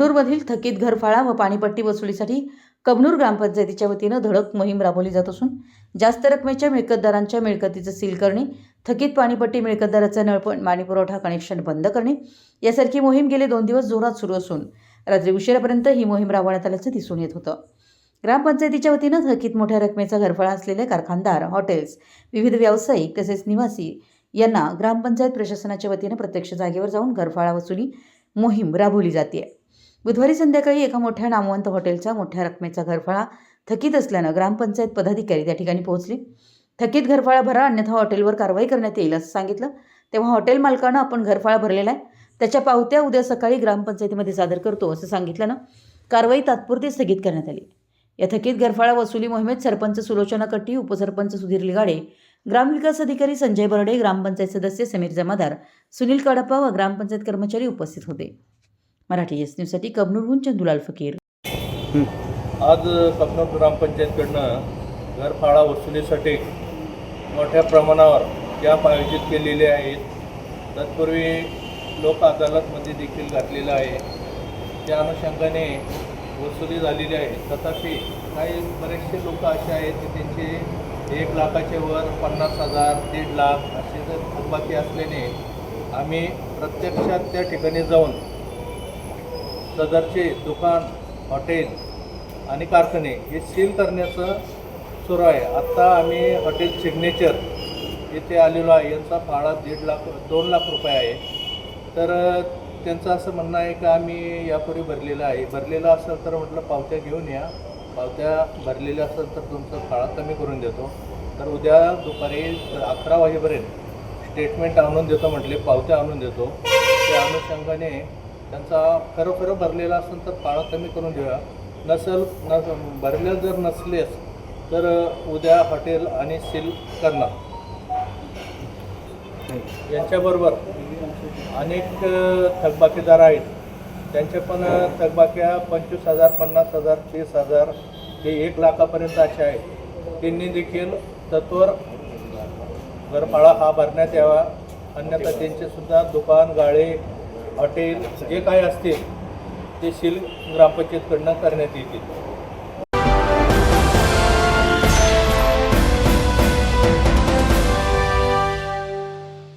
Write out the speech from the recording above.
कबनूरमधील थकीत घरफाळा व पाणीपट्टी वसुलीसाठी कबनूर ग्रामपंचायतीच्या वतीनं धडक मोहीम राबवली जात असून जास्त रकमेच्या मिळकतदारांच्या मिळकतीचं सील करणे थकीत पाणीपट्टी मिळकतदाराचा नळपण पाणीपुरवठा कनेक्शन बंद करणे यासारखी मोहीम गेले दोन दिवस जोरात सुरू असून रात्री उशिरापर्यंत ही मोहीम राबवण्यात आल्याचं दिसून येत होतं. ग्रामपंचायतीच्या वतीनं थकीत मोठ्या रकमेचा घरफाळा असलेले कारखानदार हॉटेल्स विविध व्यावसायिक तसेच निवासी यांना ग्रामपंचायत प्रशासनाच्या वतीनं प्रत्यक्ष जागेवर जाऊन घरफाळा वसुली मोहीम राबवली जाते बुधवारी संध्याकाळी एका मोठ्या नामवंत हॉटेलचा मोठ्या रकमेचा घरफाळा थकीत असल्यानं ग्रामपंचायत पदाधिकारी त्या ठिकाणी पोहोचले. थकीत घरफाळा भरा अन्यथा हॉटेलवर कारवाई करण्यात येईल असं सांगितलं. तेव्हा हॉटेल मालकानं आपण घरफाळा भरलेला आहे. त्याच्या पावत्या उद्या सकाळी ग्रामपंचायतीमध्ये सादर करतो असं सांगितल्यानं कारवाई तात्पुरती स्थगित करण्यात आली. या थकीत घरफाळा वसुली मोहिमेत सरपंच सुलोचना कट्टी उपसरपंच सुधीर लिगाडे ग्रामविकास अधिकारी संजय बर्डे ग्रामपंचायत सदस्य समीर जमादार सुनील कडप्पा व ग्रामपंचायत कर्मचारी उपस्थित होते. मराठी एस न्यूजसाठी कबनूरहून चंदुलाल फकीर. आज कबनूर ग्रामपंचायतकडनं घरफाळा वसुलीसाठी मोठ्या प्रमाणावर कॅम्प आयोजित केलेले आहेत. तत्पूर्वी लोक अदालतमध्ये देखील घातलेलं आहे. त्या अनुषंगाने वसुली झालेली आहे. तथापि काही बरेचसे लोक असे आहेत की त्यांचे एक लाखाचे वर पन्नास हजार दीड लाख असे जर थकबाकी असल्याने आम्ही प्रत्यक्षात त्या ठिकाणी जाऊन सदरचे दुकान हॉटेल आणि कारखाने हे सील करण्याचं सुरू आहे. आत्ता आम्ही हॉटेल सिग्नेचर इथे आलेलो आहे. यांचा भाडा दीड लाख दोन लाख रुपये आहे. तर त्यांचं असं म्हणणं आहे का आम्ही यापूर्वी भरलेलं आहे. भरलेलं असेल तर म्हटलं पावत्या घेऊन या. पावत्या भरलेल्या असेल तर तुमचा भाडा कमी करून देतो. तर उद्या दुपारी अकरा वाजेपर्यंत स्टेटमेंट आणून देतो म्हटले पावत्या आणून देतो. त्या अनुषंगाने त्यांचा खरोखर भरलेला असेल तर पाळा कमी करून देऊया नसेल न भरलेलं जर नसलेच तर उद्या हॉटेल आणि सील करणार. यांच्याबरोबर अनेक थकबाकीदार आहेत. त्यांच्या पण थकबाक्या पंचवीस हजार पन्नास हजार तीस हजार ते एक लाखापर्यंत असे आहेत. त्यांनी देखील तत्वर घरपाळा हा भरण्यात यावा. अन्यथा त्यांचे सुद्धा दुकान गाळे हॉटेल जे काय असतील ते शिल ग्रामपंचायतकडनं करण्यात येतील.